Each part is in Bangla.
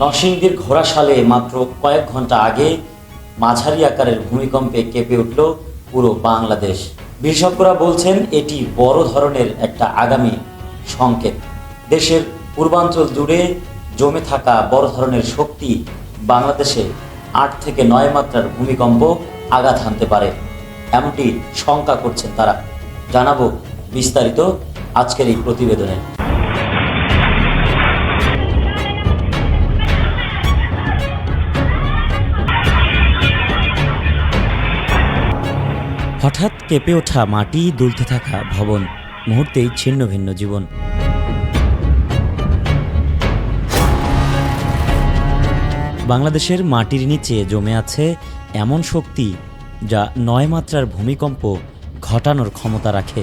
নরসিংদীর ঘোড়াশালে মাত্র কয়েক ঘণ্টা আগে মাঝারি আকারের ভূমিকম্পে কেঁপে উঠল পুরো বাংলাদেশ। বিশেষজ্ঞরা বলছেন, এটি বড় ধরনের একটা আগামী সংকেত। দেশের পূর্বাঞ্চল জুড়ে জমে থাকা বড় ধরনের শক্তি বাংলাদেশে আট থেকে নয় মাত্রার ভূমিকম্প আঘাত হানতে পারে। এমনটি শঙ্কা করছেন তারা। জানাব বিস্তারিত আজকের এই প্রতিবেদনে। হঠাৎ কেঁপে ওঠা মাটি, দুলতে থাকা ভবন, মুহূর্তেই ছিন্ন ভিন্ন জীবন। বাংলাদেশের মাটির নিচে জমে আছে এমন শক্তি যা নয় মাত্রার ভূমিকম্প ঘটানোর ক্ষমতা রাখে।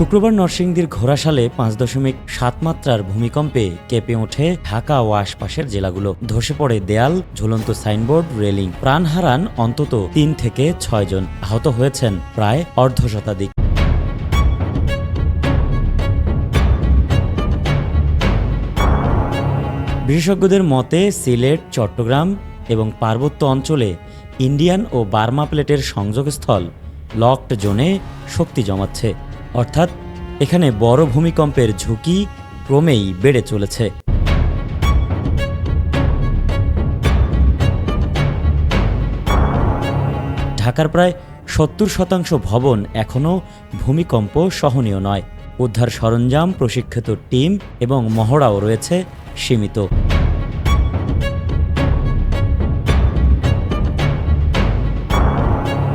শুক্রবার নরসিংদীর ঘোড়াশালে পাঁচ দশমিক সাত মাত্রার ভূমিকম্পে কেঁপে ওঠে ঢাকা ও আশপাশের জেলাগুলো। ধসে পড়ে দেয়াল, ঝুলন্ত সাইনবোর্ড, রেলিং। প্রাণ হারান অন্তত তিন থেকে ছয় জন। আহত হয়েছেন প্রায় অর্ধ শতাধিক। বিশেষজ্ঞদের মতে, সিলেট, চট্টগ্রাম এবং পার্বত্য অঞ্চলে ইন্ডিয়ান ও বার্মা প্লেটের সংযোগস্থল লকড জোনে শক্তি জমাচ্ছে। অর্থাৎ এখানে বড় ভূমিকম্পের ঝুঁকি ক্রমেই বেড়ে চলেছে। ঢাকার প্রায় সত্তর শতাংশ ভবন এখনও ভূমিকম্প সহনীয় নয়। উদ্ধার সরঞ্জাম, প্রশিক্ষিত টিম এবং মহড়াও রয়েছে সীমিত।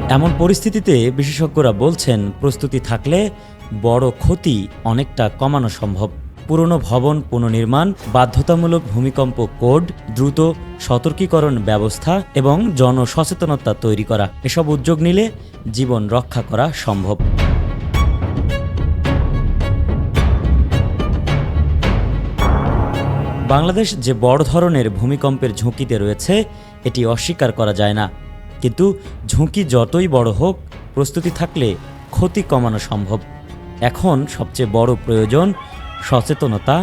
এমন পরিস্থিতিতে বিশেষজ্ঞরা বলছেন, প্রস্তুতি থাকলে বড় ক্ষতি অনেকটা কমানো সম্ভব। পুরনো ভবন পুনর্নির্মাণ, বাধ্যতামূলক ভূমিকম্প কোড, দ্রুত সতর্কীকরণ ব্যবস্থা এবং জনসচেতনতা তৈরি করা। এসব উদ্যোগ নিলে জীবন রক্ষা করা সম্ভব। বাংলাদেশ যে বড় ধরনের ভূমিকম্পের ঝুঁকিতে রয়েছে, এটি অস্বীকার করা যায় না। কিন্তু ঝুঁকি যতই বড় হোক, প্রস্তুতি থাকলে ক্ষতি কমানো সম্ভব। এখন সবচেয়ে বড় প্রয়োজন সচেতনতা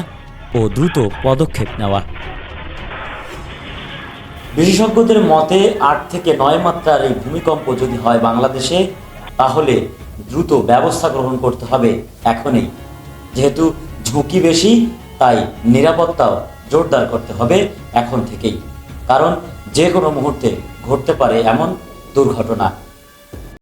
ও দ্রুত পদক্ষেপ নেওয়া। বিশেষজ্ঞদের মতে, আট থেকে নয় মাত্রার এই ভূমিকম্প যদি হয় বাংলাদেশে, তাহলে দ্রুত ব্যবস্থা গ্রহণ করতে হবে এখনই। যেহেতু ঝুঁকি বেশি, তাই নিরাপত্তাও জোরদার করতে হবে এখন থেকেই। কারণ যে কোনো মুহূর্তে ঘটতে পারে এমন দুর্ঘটনা।